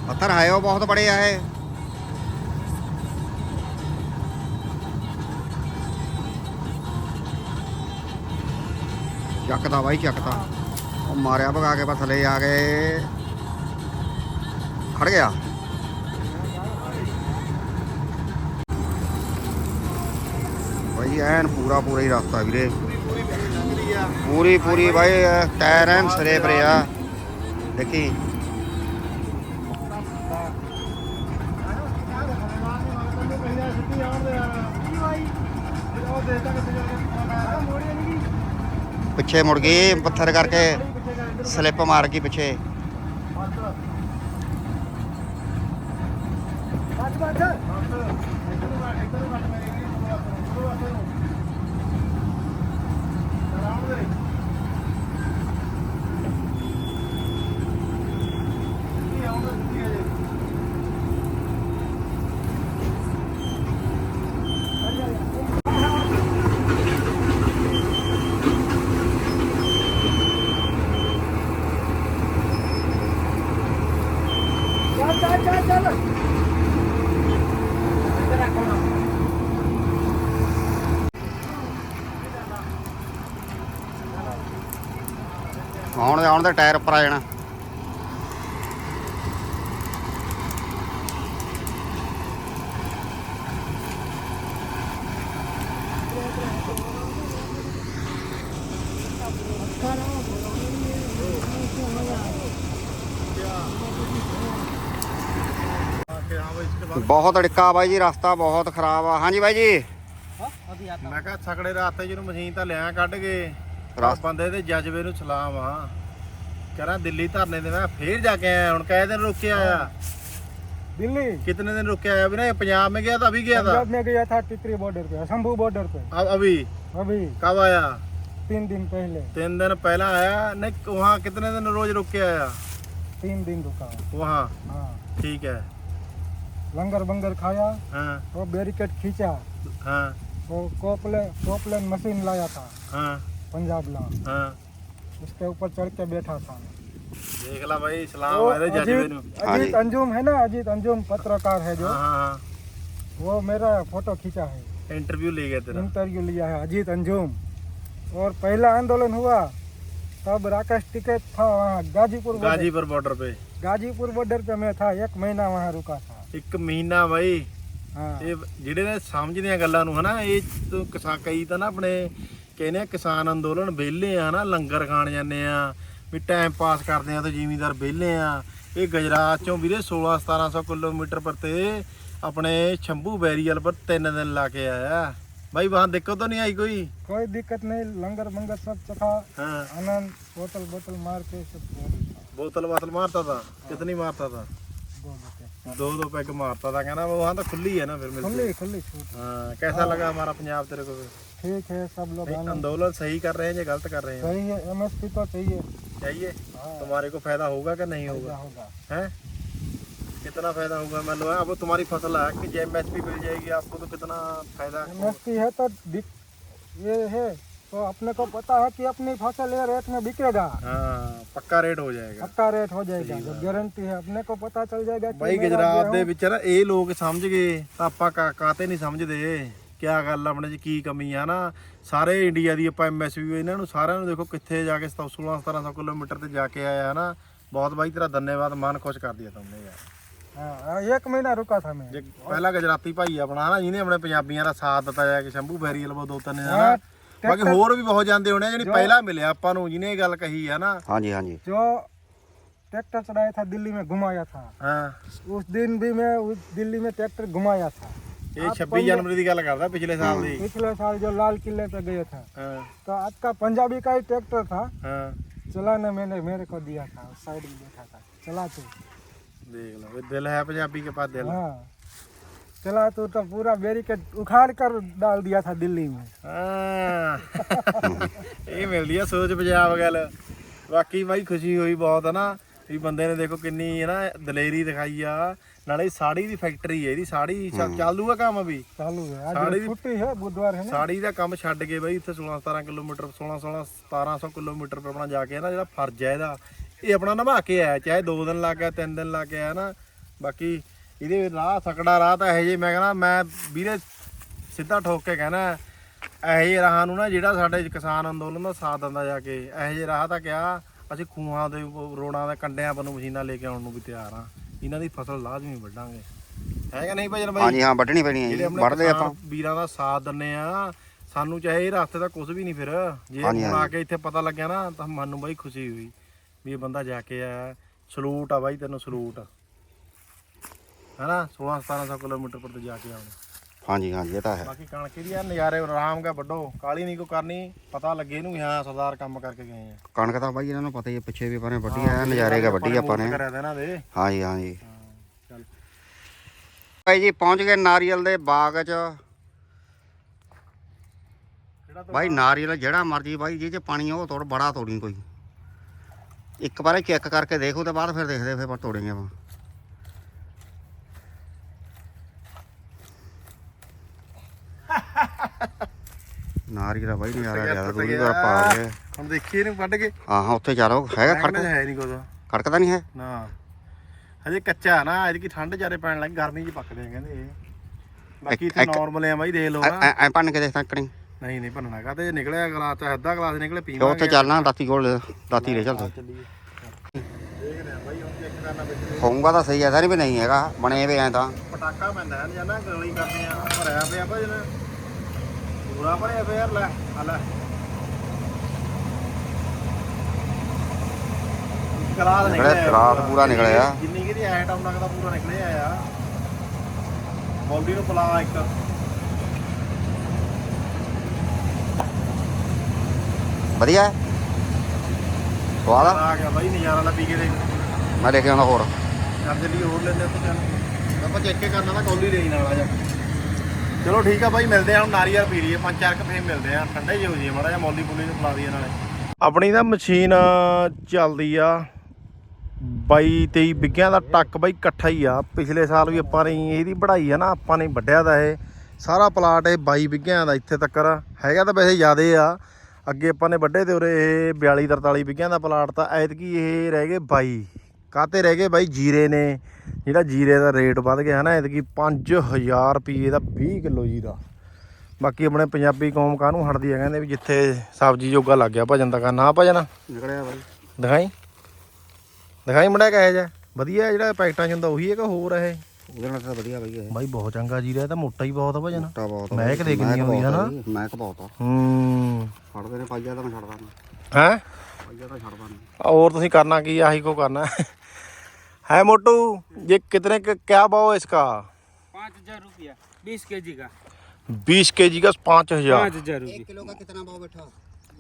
ਪੱਥਰ ਹੈ ਉਹ ਬਹੁਤ ਬੜੇ ਚੱਕਦਾ ਬਾਈ, ਚੱਕਦਾ। ਉਹ ਮਾਰਿਆ ਭਗਾ ਕੇ ਬਸ ਥੱਲੇ ਆ ਗਏ ਖੜ ਗਿਆ। ਭਾਈ ਐਨ ਪੂਰਾ ਪੂਰਾ ਹੀ ਰਸਤਾ ਵੀਰੇ। ਪੂਰੀ ਪੂਰੀ ਪੂਰੀ ਲੰਘਦੀ ਆ ਟਾਇਰ ਐਨ ਸਰੇ ਪਰੇ ਆ। ਦੇਖੀ। ਪਿੱਛੇ ਮੁੜ ਗਈ ਪੱਥਰ ਕਰਕੇ ਸਲਿੱਪ ਮਾਰ ਗਈ ਪਿੱਛੇ। ਬਸ ਹੁਣ ਤਾਂ ਟਾਇਰ ਉੱਪਰ ਆ ਜਾਣਾ। ਬਹੁਤ ਅੜਿੱਕਾ ਬਾਈ ਜੀ ਰਸਤਾ ਬਹੁਤ ਖਰਾਬ ਆ। ਹਾਂਜੀ ਬਾਈ ਜੀ। ਮੈਂ ਕਿਹਾ ਸਗੜੇ ਰਾਤੇ ਜਿਹਨੂੰ ਮਸ਼ੀਨ ਤਾਂ ਲਿਆ ਕੱਢ ਕੇ ਬੰਦੇ ਦੇ ਜਜ਼ਬੇ ਨੂੰ ਸਲਾਮ ਆ। ਕਰਾਂ ਦਿੱਲੀ ਧਰਨੇ ਦੇ ਮੈਂ ਫੇਰ ਜਾ ਕੇ ਆਇਆ ਹੁਣ ਕਹੇ ਦਿਨ ਰੁਕ ਕੇ ਆਇਆ दिल्ली कितने दिन रुक के आया अभी ना ये पंजाब में गया था अभी गया था पंजाब में गया था टिकरी बॉर्डर पे शंभू बॉर्डर पे अब अभी अभी कब आया तीन दिन पहले तीन दिन पहला आया नहीं वहाँ कितने दिन रोज रुक के आया तीन दिन रुका वहाँ हाँ ठीक है लंगर बंगर खाया हाँ वो बैरिकेड खींचा हाँ वो कोपलेन कोपलेन मशीन लाया था हाँ पंजाब ला हाँ उसके ऊपर चढ़ के बैठा था देख ला भाई सलाम वो है जज्बे अजीत नु हाँ जी। अजीत अंजुम है ना अजीत अंजुम पत्रकार है जो हाँ हाँ हाँ वो मेरा फोटो खींचा है इंटरव्यू ले गए तेरा इंटरव्यू लिया है अजीत अंजुम और पहला आंदोलन हुआ तब राकेश टिकट था वहाँ गाजीपुर border- गाजीपुर बॉर्डर पे गाजीपुर बॉर्डर पे मैं था एक महीना वहाँ रुका था ਇੱਕ ਮਹੀਨਾ ਬਾਈ हाँ ਇਹ ਜਿਹੜੇ ਨੇ ਸਮਝਦੇ ਆ ਗੱਲਾਂ ਨੂੰ ਹਨਾ ਇਹ ਤੋਂ ਕਿਸਾਨ ਕਈ ਤਾਂ ਨਾ ਆਪਣੇ ਕਹਿੰਦੇ ਆ ਕਿਸਾਨ ਅੰਦੋਲਨ ਵਿਹਲੇ ਆ ਨਾ ਲੰਗਰ ਖਾਣ ਜਾਂਦੇ ਆ ਵੀ ਟਾਈਮ ਪਾਸ ਕਰਦੇ ਆ ਤੇ ਜ਼ਿਮੀਂਦਾਰ ਵਿਹਲੇ ਆ ਇਹ ਗੁਜਰਾਤ ਚੋਂ ਵੀਰੇ 16 1700 ਕਿਲੋਮੀਟਰ ਪਰ ਤੇ ਆਪਣੇ ਸ਼ੰਭੂ ਬੈਰੀਅਲ ਪਰ 3 ਦਿਨ ਲਾ ਕੇ ਆਇਆ भाई वहाँ दिक्कत तो नहीं आई कोई कोई दिक्कत नहीं लंगर मंगर सब चखा हाँ आनंद बोतल बोतल मार के सब बोल था, बोतल वातल मारता था कितनी मारता था दो रुपए दो दो पैग मारता था कहना वहाँ तो खुली है ना फिर मिलती खुली खुली छूट हाँ कैसा लगा हमारा पंजाब तेरे को फिर? ठीक है सब लोग नहीं, आनंद आंदोलन सही कर रहे हैं या गलत कर रहे हैं सही है एमएसपी तो चाहिए चाहिए हाँ तुम्हारे को फायदा होगा कि नहीं फायदा होगा होगा हैं कितना फायदा होगा मान लो अब तुम्हारी फसल है कि एम मिल जाएगी आपको तो कितना फायदा एमएसपी है तो दिक- ये है तो अपने को पता है कि अपनी फसल ये रेट में बिकेगा हाँ पक्का रेट हो जाएगा पक्का रेट हो जाएगा जब गारंटी है अपने को पता चल जाएगा कि ਬਾਈ मेरा ਗੁਜਰਾਤ ਦੇ गेहूं- ਵਿੱਚ ਨਾ ਇਹ ਲੋਕ ਸਮਝ ਗਏ ਤਾਂ ਆਪਾਂ ਕਾ- ਕਾਤੇ ਨਹੀਂ ਸਮਝਦੇ ਕਿਆ ਗੱਲ ਆ ਆਪਣੇ 'ਚ ਕੀ ਕਮੀ ਆ ਨਾ ਸਾਰੇ ਇੰਡੀਆ ਦੀ ਆਪਾਂ ਐਮਐਸਪੀ ਇਹਨਾਂ ਨੂੰ ਸਾਰਿਆਂ ਨੂੰ ਦੇਖੋ ਕਿੱਥੇ ਜਾ ਕੇ 16 1700 ਕਿਲੋਮੀਟਰ ਤੇ ਜਾ ਕੇ ਆਇਆ ਨਾ ਬਹੁਤ ਬਾਈ ਤੇਰਾ ਧੰਨਵਾਦ ਮਨ ਖੁਸ਼ ਕਰ ਦਿਆ ਤੁਮਨੇ ਯਾਰ हाँ एक महीना रुका था मैं ਜੇ ਪਹਿਲਾ ਗੁਜਰਾਤੀ ਭਾਈ ਆਪਣਾ ਨਾ ਜਿਹਨੇ ਆਪਣੇ ਪੰਜਾਬੀਆਂ ਦਾ ਸਾਥ ਦਿੱਤਾ ਜਾ ਕੇ ਸ਼ੰਭੂ ਬੈਰੀਅਲ ਬੋ ਦੋ ਤਿੰਨ हाँ, ਜਣਾ ਬਾਕੀ ਹੋਰ ਵੀ ਬਹੁਤ ਜਾਂਦੇ ਹੋਣੇ ਆ ਜਿਹੜੀ ਪਹਿਲਾਂ ਮਿਲਿਆ ਆਪਾਂ ਨੂੰ ਜਿਹਨੇ ਇਹ ਗੱਲ ਕਹੀ ਆ ਨਾ ਹਾਂਜੀ ਹਾਂਜੀ जो ट्रैक्टर चढ़ाया था दिल्ली में घुमाया था ਹਾਂ उस दिन भी मैं उस दिल्ली में ट्रैक्टर घुमाया था ਇਹ 26 ਜਨਵਰੀ ਦੀ ਗੱਲ ਕਰਦਾ ਪਿਛਲੇ ਸਾਲ ਦੀ पिछले साल जो लाल किले पे गए थे ਹਾਂ तो आज का पंजाबी का ही ट्रैक्टर था ਹਾਂ चलाने मैंने मेरे को दिया था उस साइड में बैठा था चला तू ਦੇਖ ਲਓ ਇਹ ਦਿਲ ਹੈ ਪੰਜਾਬੀ ਕੇ ਪਾਸ ਦਿਲ हाँ चला तू तो पूरा बैरिकेड उखाड़ कर डाल दिया था दिल्ली में ਹਾਂ ਇਹ ਮਿਲਦੀ ਆ ਸੋਚ ਪੰਜਾਬ ਗੱਲ ਬਾਕੀ ਬਾਈ ਖੁਸ਼ੀ ਹੋਈ ਬਹੁਤ ਹੈ ਨਾ ਵੀ ਬੰਦੇ ਨੇ ਦੇਖੋ ਕਿੰਨੀ ਹੈ ਨਾ ਦਲੇਰੀ ਦਿਖਾਈ ਆ ਨਾਲੇ ਸਾੜੀ ਦੀ ਫੈਕਟਰੀ ਹੈ ਇਹਦੀ ਸਾੜੀ ਚਾਲੂ ਚੱਲੂਗਾ ਕੰਮ ਵੀ। ਚੱਲੂਗਾ ਸਾੜੀ ਦੀ ਫੁੱਟੀ ਹੈ ਬੁੱਧਵਾਰ ਹੈ ਸਾੜੀ ਦਾ ਕੰਮ ਛੱਡ ਕੇ ਬਈ ਇੱਥੇ 16 17 ਕਿਲੋਮੀਟਰ 16 16 1700 ਕਿਲੋਮੀਟਰ ਪਰ ਆਪਣਾ ਜਾ ਕੇ ਨਾ ਜਿਹੜਾ ਫਰਜ਼ ਹੈ ਇਹਦਾ ਇਹ ਆਪਣਾ ਨਿਭਾ ਕੇ ਆਇਆ ਚਾਹੇ 2 ਦਿਨ ਲੱਗ ਗਿਆ 3 ਦਿਨ ਲੱਗ ਗਿਆ ਹੈ ਨਾ ਬਾਕੀ ਇਹਦੇ ਰਾਹ ਸਕੜਾ ਰਾਹ ਤਾਂ ਇਹ ਜੇ ਮੈਂ ਕਹਿੰਦਾ ਮੈਂ ਵੀਰੇ ਸਿੱਧਾ ਠੋਕ ਕੇ ਕਹਿਣਾ ਇਹ ਜੇ ਰਾਹ ਨੂੰ ਨਾ ਜਿਹੜਾ ਸਾਡੇ ਕਿਸਾਨ ਅੰਦੋਲਨ ਦਾ ਸਾਥ ਦਿੰਦਾ ਜਾ ਕੇ ਇਹ ਜੇ ਰਾਹ ਤਾਂ ਕਿਹਾ ਅਸੀਂ ਖੂਹਾਂ ਦੇ ਰੋੜਾਂ ਦੇ ਕੰਡਿਆਂ ਪਰ ਨੂੰ ਮਸ਼ੀਨਾਂ ਲੈ ਕੇ ਆਉਣ ਨੂੰ ਵੀ ਤਿਆਰ ਆ। ਇਹਨਾਂ ਦੀ ਫਸਲ ਲਾਜ਼ਮੀ ਵੱਢਾਂਗੇ। ਹੈ ਕਿ ਨਹੀਂ ਭਾਜਨ ਬਾਈ ਹਾਂਜੀ ਹਾਂ ਵੱਢਣੀ ਪੈਣੀ ਹੈ ਜਿਹੜੇ ਆਪਣੇ ਵੱਢਦੇ ਕਿਸਾਨ ਆਪਾਂ। ਵੀਰਾਂ ਦਾ ਸਾਥ ਦਿੰਨੇ ਆ ਸਾਨੂੰ ਚਾਹੇ ਇਹ ਰਸਤੇ ਦਾ ਕੁਝ ਵੀ ਨਹੀਂ ਫਿਰ। ਜੇ ਹਾਂਜੀ, ਹੁਣ ਆ ਹਾਂਜੀ। ਕੇ ਇੱਥੇ ਪਤਾ ਲੱਗਿਆ ਨਾ ਤਾਂ ਮਨ ਨੂੰ ਬਾਈ ਖੁਸ਼ੀ ਹੋਈ ਵੀ ਇਹ ਬੰਦਾ ਜਾ ਕੇ ਆਇਆ। ਸਲੂਟ ਆ ਬਾਈ ਤੈਨੂੰ ਸਲੂਟ। ਹੈਨਾ 16 1700 ਕਿਲੋਮੀਟਰ ਪਰ ਤੇ ਜਾ ਕੇ ਆਉਣਾ। ਹਾਂਜੀ ਹਾਂਜੀ ਇਹ ਤਾਂ ਹੈ। ਬਾਕੀ ਕਣਕ ਦੀ ਆ ਨਜ਼ਾਰੇ ਆਰਾਮ ਕਾ ਵੱਡੋ ਕਾਲੀ ਨਹੀਂ ਕੋ ਕਰਨੀ ਪਤਾ ਲੱਗੇ ਇਹਨੂੰ ਵੀ ਹਾਂ ਸਰਦਾਰ ਕੰਮ ਕਰਕੇ ਗਏ ਆ। ਕਣਕ ਤਾਂ ਬਾਈ ਇਹਨਾਂ ਨੂੰ ਪਤਾ ਹੀ ਹੈ ਪਿੱਛੇ ਵੀ ਆਪਾਂ ਨੇ ਵੱਢੀ ਆ ਨਜ਼ਾਰੇ ਕਾ ਵੱਢੀ ਆਪਾਂ ਨੇ। ਕਰਿਆ ਦੇ। ਹਾਂਜੀ ਹਾਂਜੀ। ਚੱਲ ਭਾਈ ਜੀ ਪਹੁੰਚ ਗਏ ਨਾਰੀਅਲ ਦੇ ਬਾਗ 'ਚ। ਕਿਹੜਾ ਬਾਈ ਨਾਰੀਅਲ ਜਿਹੜਾ ਮਰਜ਼ੀ ਬਾਈ ਜੇ ਚ ਪਾਣੀ ਆ ਉਹ ਤੋੜ ਬੜਾ ਤੋੜੀ ਕੋਈ। ਇੱਕ ਵਾਰੇ ਚੈੱਕ ਕਰਕੇ ਦੇਖੋ ਤੇ ਬਾਅਦ ਫਿਰ ਦੇਖਦੇ ਫਿਰ ਆਪਾਂ ਤੋੜेंगे ਆਪਾਂ। ਨਾਰੀਅਲ ਆ ਬਾਈ ਨਜ਼ਾਰਾ ਜ਼ਿਆਦਾ ਦੂਰੀ ਵਾਰ ਪਾ ਗਏ ਹੁਣ ਦੇਖੀਏ ਇਹਨੂੰ ਕੱਢ ਕੇ। ਹਾਂ ਹਾਂ ਉੱਥੇ ਚਾਰੋ ਹੈਗਾ ਖੜਕ ਖੜਕ। ਹੈ ਨਹੀਂ ਕੁਝ ਖੜਕਦਾ ਨਹੀਂ ਹੈ? ਨਾ। ਹਜੇ ਕੱਚਾ ਨਾ ਇਹਦੀ ਠੰਡ ਜਾਰੇ ਪੈਣ ਲੱਗ ਗਰਮੀ 'ਚ ਪੱਕਦੇ ਆ ਕਹਿੰਦੇ ਇਹ। ਬਾਕੀ ਇੱਥੇ ਇੱਕ- ਨਾਰਮਲ ਆ ਬਾਈ ਦੇਖ ਲਓ ਐ ਨਾ ਐ- ਐ ਭੰਨ ਕੇ ਦੇਖ ਤੱਕਣੀ ਨਹੀਂ ਨਹੀਂ ਭੰਨਣਾ ਕਾ ਤੇ ਨਿਕਲਿਆ ਗਲਾਸ ਚ ਅੱਧਾ ਗਲਾਸ ਨਿਕਲੇ ਤੇ ਪੀਵਾਂਗੇ। ਉੱਥੇ ਚੱਲਣਾ ਦਾਤੀ ਕੋਲ ਦਾਤੀ ਲੈ ਚੱਲਦੇ ਚੱਲੀਏ। ਦੇਖਦੇ ਆ ਬਾਈ ਹੁਣ ਚੈੱਕ ਕਰਨਾ ਵਿੱਚ ਹੋਊਗਾ ਤਾਂ ਸਹੀ ਐਸਾ ਨਹੀਂ ਵੀ ਨਹੀਂ ਹੈਗਾ ਬਣੇ ਵੇ ਐ ਤਾਂ। ਪਟਾਕਾ ਪੈਂਦਾ ਹੈ ਜਾਂ ਨਾ ਗੋਲੀ ਕਰਦੇ ਆ ਭਰਿਆ ਪਿਆ ਭਜਨ ਪੂਰਾ ਭਰਿਆ ਪਿਆ ਯਾਰ ਲੈ ਆ ਲੈ। ਗਲਾਸ ਨਿਕਲਿਆ, ਨਿਕਲਿਆ ਗਲਾਸ ਪੂਰਾ ਨਿਕਲਿਆ। ਜਿੰਨੀ ਕਿ ਦੀ ਆਈਟਮ ਲੱਗਦਾ ਪੂਰਾ ਨਿਕਲਿਆ ਆ। ਬੌਡੀ ਨੂੰ ਪਲਾ ਇੱਕ। ਵਧੀਆ। ਹੈ? ਸਵਾਦ ਆ। ਆ ਗਿਆ ਬਾਈ ਨਜ਼ਾਰਾ ਲੈ ਪੀ ਕੇ ਦੇਖ ਮੈਂ ਲੈ ਕੇ ਆਉਣਾ ਹੋਰ ਕਰ ਜੱਲੀ ਹੋਰ ਲੈਂਦੇ ਆਪਾਂ ਚੱਲ। ਆਪਾਂ ਚੈੱਕ ਕਰਨਾ ਤਾਂ ਕੌਲੀ ਲਈ ਨਾਲ ਆ ਜਾ। ਚਲੋ ਠੀਕ ਆ ਬਾਈ, ਮਿਲਦੇ ਆ ਹੁਣ ਨਾਰੀਅਲ ਪੀ ਲਈਏ ਪੰਜ ਚਾਰ ਕੁ ਮਿਲਦੇ ਆ, ਠੰਡੇ ਜਿਹੇ ਹੋ ਜਾਈਏ, ਮਾੜਾ ਜਿਹਾ ਮੌਲੀ ਪੁਲੀ ਨੂੰ ਪਲਾ ਦਈਏ ਨਾਲੇ। ਆਪਣੀ ਤਾਂ ਮਸ਼ੀਨ ਚੱਲਦੀ ਆ 22 23 ਬਿੱਗਿਆਂ ਦਾ ਟੱਕ ਬਾਈ ਇਕੱਠਾ ਹੀ ਆ। ਪਿਛਲੇ ਸਾਲ ਵੀ ਆਪਾਂ ਨੇ ਇਹਦੀ ਵਢਾਈ ਆ ਨਾ, ਆਪਾਂ ਨੇ ਵੱਢਿਆ ਦਾ ਇਹ। ਸਾਰਾ ਪਲਾਟ ਇਹ 22 ਬਿੱਗਿਆਂ ਦਾ ਇੱਥੇ ਤੱਕ। ਹੈਗਾ ਤਾਂ ਵੈਸੇ ਜ਼ਿਆਦੇ ਆ। ਅੱਗੇ ਆਪਾਂ ਨੇ ਵੱਢੇ ਤੇ ਉਰੇ ਇਹ 42 43 ਬਿੱਗਿਆਂ ਦਾ ਪਲਾਟ ਤਾਂ ਐਤਕੀ ਇਹ ਰਹਿ ਗਏ 22 ਕਾਤੇ ਰਹਿ ਗਏ ਬਾਈ? ਜੀਰੇ ਨੇ। ਜਿਹੜਾ ਜੀਰੇ ਦਾ ਰੇਟ ਵੱਧ ਗਿਆ ਹਨਾ ਇਤਕੀ 5000 ਰੁਪਏ ਦਾ 20 ਕਿਲੋ ਜੀਰਾ। ਬਾਕੀ ਆਪਣੇ ਪੰਜਾਬੀ ਕੌਮ ਕਾਹਨੂੰ ਹਟਦੀ ਹੈ ਕਹਿੰਦੇ ਵੀ ਜਿੱਥੇ ਸਬਜ਼ੀ ਜੋਗਾ ਲੱਗ ਗਿਆ ਭਜਨ ਦਾ ਕਰਨਾ ਭਜਨ? ਨਿਕਲਿਆ ਬਾਈ। ਦਿਖਾਈ? ਦਿਖਾਈ ਮੁੰਡਾ ਕਹੇ ਜਾ ਵਧੀਆ ਜਿਹੜਾ ਪੈਕਟਾਂ ਚ ਹੁੰਦਾ ਉਹੀ ਹੈ ਕਿ ਹੋਰ ਹੈ ਬਾਈ ਬਹੁਤ ਚੰਗਾ ਜੀਰਾ ਤਾਂ ਮੋਟਾ ਹੀ ਬਹੁਤ ਆ ਭਜਨ। ਮੋਟਾ ਬਹੁਤ ਮੈਂ ਕਿ ਦੇਖਣੀ ਹੈ ਨਾ। ਮੈਂ ਕਿ ਬਹੁਤ ਹੂੰ। ਫੜਦੇ ਨੇ ਪਾਈਆ ਤਾਂ ਮੈਂ ਛੱਡਦਾ ਨਹੀਂ ਹੈ? ਪਾਈਆ ਤੁਸੀਂ ਕਰਨਾ ਕੀ ਆਹੀ ਕੋ ਕਰਨਾ। है मोटू ये कितने का क्या भाव है इसका? पाँच हज़ार रुपया बीस के जी का। बीस के जी का पाँच हज़ार। पाँच हज़ार रुपया। किलो का कितना भाव बैठा?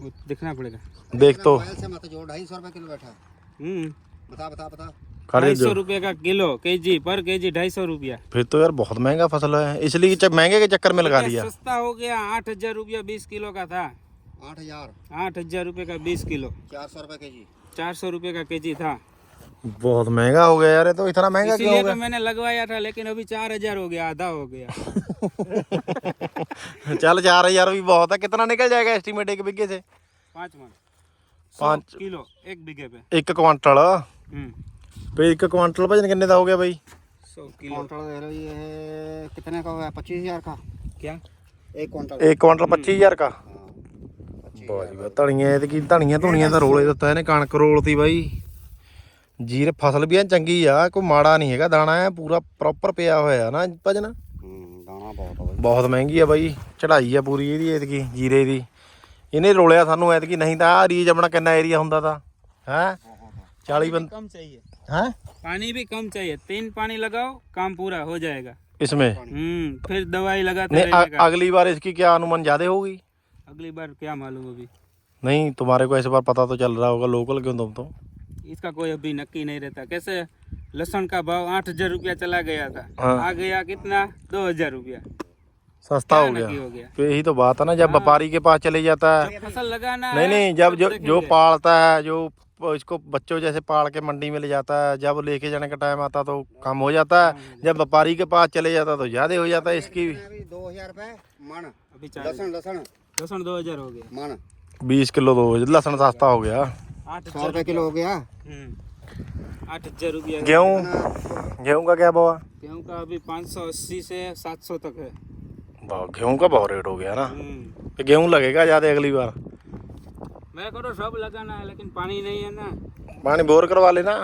वो देखना पड़ेगा। देख तो। मोबाइल से मत जोड़ ढाई सौ रुपये किलो बैठा। हम्म। बता बता बता। ढाई सौ रुपये का किलो के जी पर के जी ढाई सौ रुपया। फिर तो यार बहुत महँगा फ़सल है। इसलिए महँगे के चक्कर में लगा दिया सस्ता हो गया आठ हज़ार रुपया बीस किलो का था। आठ हज़ार। आठ हज़ार रुपये का बीस किलो। चार सौ रुपये के जी चार सौ रुपये का के जी था। बहुत महंगा हो गया यार ये तो इतना महंगा क्यों इसीलिए हो तो मैंने लगवाया था लेकिन अभी चार हजार हो गया आधा हो गया गया चल चार हजार भी बहुत है कितना निकल जाएगा एस्टिमेट एक बीघे से पाँच मन पाँच- पाँच किलो एक बीघे पे एक क्वांटल हम्म पे एक क्वांटल भजन कितने का हो गया भाई सौ किलो क्वांटल दे रही है कितने का हुआ पच्चीस हजार का क्या एक क्वांटल एक क्वांटल पच्चीस हजार का पच्चीस ਵਾਹ ਜੀ ਵਾਹ ਧਣੀਆਂ ਤੇ ਕੀ ਧਣੀਆਂ ਧੁਣੀਆਂ ਦਾ ਰੋਲੇ ਦਿੱਤਾ ਇਹਨੇ ਕਣਕ ਰੋਲਤੀ ਬਾਈ ਜੀਰ ਫਸਲ ਵੀ ਐਨ ਚੰਗੀ ਆ ਕੋਈ ਮਾੜਾ ਨਹੀਂ ਹੈਗਾ ਦਾਣਾ ਐ ਪੂਰਾ ਪ੍ਰੋਪਰ ਪਿਆ ਹੋਇਆ ਨਾ ਭਜਨ ਹੂੰ ਦਾਣਾ ਬਹੁਤ ਆ ਬਾਈ ਬਹੁਤ ਮਹਿੰਗੀ ਆ ਬਾਈ ਚੜਾਈ ਆ ਪੂਰੀ ਇਹਦੀ ਐਤਕੀ ਜੀਰੇ ਦੀ ਇਹਨੇ ਰੋਲਿਆ ਸਾਨੂੰ ਐਤਕੀ ਨਹੀਂ ਤਾਂ ਆ ਰੀਜ ਆਪਣਾ ਕਿੰਨਾ ਏਰੀਆ ਹੁੰਦਾ ਤਾਂ ਹੈ 40 ਬੰਦ कम चाहिए है पानी भी कम चाहिए तीन पानी लगाओ काम पूरा हो जाएगा इसमें हम्म फिर दवाई लगाते नहीं रहने अ- का अगली बार इसकी क्या अनुमान ज्यादा होगी अगली बार क्या मालूम अभी नहीं तुम्हारे को इस बार पता तो चल रहा होगा लोकल क्यों तुम तो इसका कोई अभी नक्की नहीं रहता। कैसे? लहसुन का भाव आठ हज़ार रूपया चला गया था। हाँ। आ गया कितना? दो हज़ार रुपया। सस्ता हो गया। हो गया? तो यही तो बात है ना जब व्यापारी के पास चले जाता है। फ़सल लगाना नहीं नहीं जब जो जो पालता है जो इसको बच्चों जैसे पाल के मंडी में ले जाता है जब लेके जाने का टाइम आता तो कम हो जाता है। जब व्यापारी के पास चले जाता तो ज़्यादा हो जाता है इसकी। दो हज़ार रुपये मन। अभी चार लसन लसन दो हज़ार हो गया। मन। बीस किलो दो लसन सस्ता हो गया। सौ रुपये किलो हो गया? हम्म, आठ हज़ार रुपया गेहूँ? गेहूँ का क्या भाव गेहूँ का अभी पाँच सौ अस्सी से सात सौ तक है। गेहूँ का बहुत रेट हो गया ना। हम्म, तो गेहूँ लगेगा ज़्यादा अगली बार? मेरे को तो सब लगाना है लेकिन पानी नहीं है ना। पानी बोर करवा लेना।